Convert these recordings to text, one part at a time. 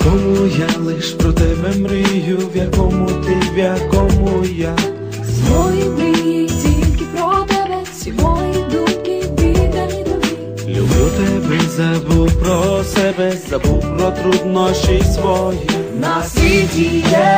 Якому я лиш про тебе мрію, в якому ти, в якому я. Свої мрії тільки про тебе, всі мої думки віддані тобі. Люблю тебе, забув про себе, забув про труднощі свої. На світі Є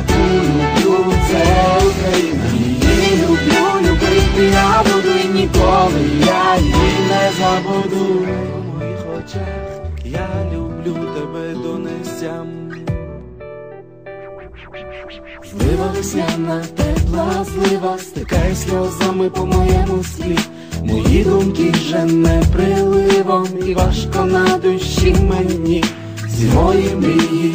країна, люблю, це Україна. Її люблю, любити я буду і ніколи я її не забуду. В моїх очах я люблю тебе до нестям. Злива весняна, тепла злива, стикає сльозами по моєму склі. Мої думки вже не приливом, і важко на душі мені. Всі мої мрії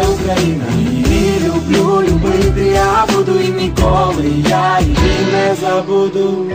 я буду і ніколи я її не забуду.